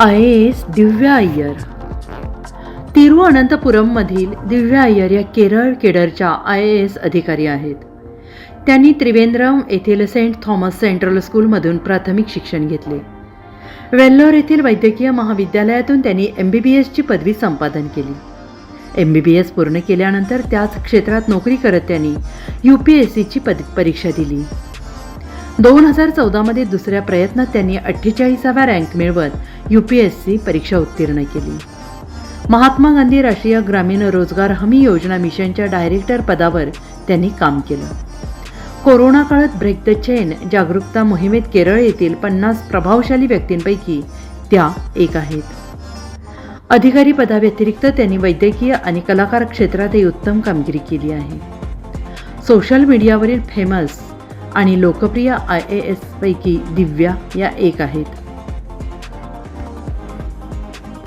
I A S Divya Iyer. तिरुअनंतपुरममधील Divya Iyer या केरळ केडरच्या I A S अधिकारी आहेत. त्यांनी त्रिवेंद्रम येथील सेंट थॉमस सेंट्रल स्कूलमधून प्राथमिक शिक्षण घेतले. वेल्लोर येथील वैद्यकीय महाविद्यालयातून त्यांनी एम बी बी एसची पदवी संपादन केली. एम बी बी एस पूर्ण केल्यानंतर त्याच क्षेत्रात नोकरी करत त्यांनी यू पी एस सीची पद परीक्षा दिली. दोन हजार चौदामध्ये दुसऱ्या प्रयत्नात त्यांनी अठ्ठेचाळीसाव्या रँक मिळवत यू पी एस सी परीक्षा उत्तीर्ण केली. महात्मा गांधी राष्ट्रीय ग्रामीण रोजगार हमी योजना मिशनच्या डायरेक्टर पदावर त्यांनी काम केलं. कोरोना काळात ब्रेक द चेन जागरूकता मोहिमेत केरळ येथील पन्नास प्रभावशाली व्यक्तींपैकी त्या एक आहेत. अधिकारी पदाव्यतिरिक्त त्यांनी वैद्यकीय आणि कलाकार क्षेत्रातही उत्तम कामगिरी केली आहे. सोशल मीडियावरील फेमस आणि लोकप्रिय आय ए एस पैकी दिव्या या एक आहेत.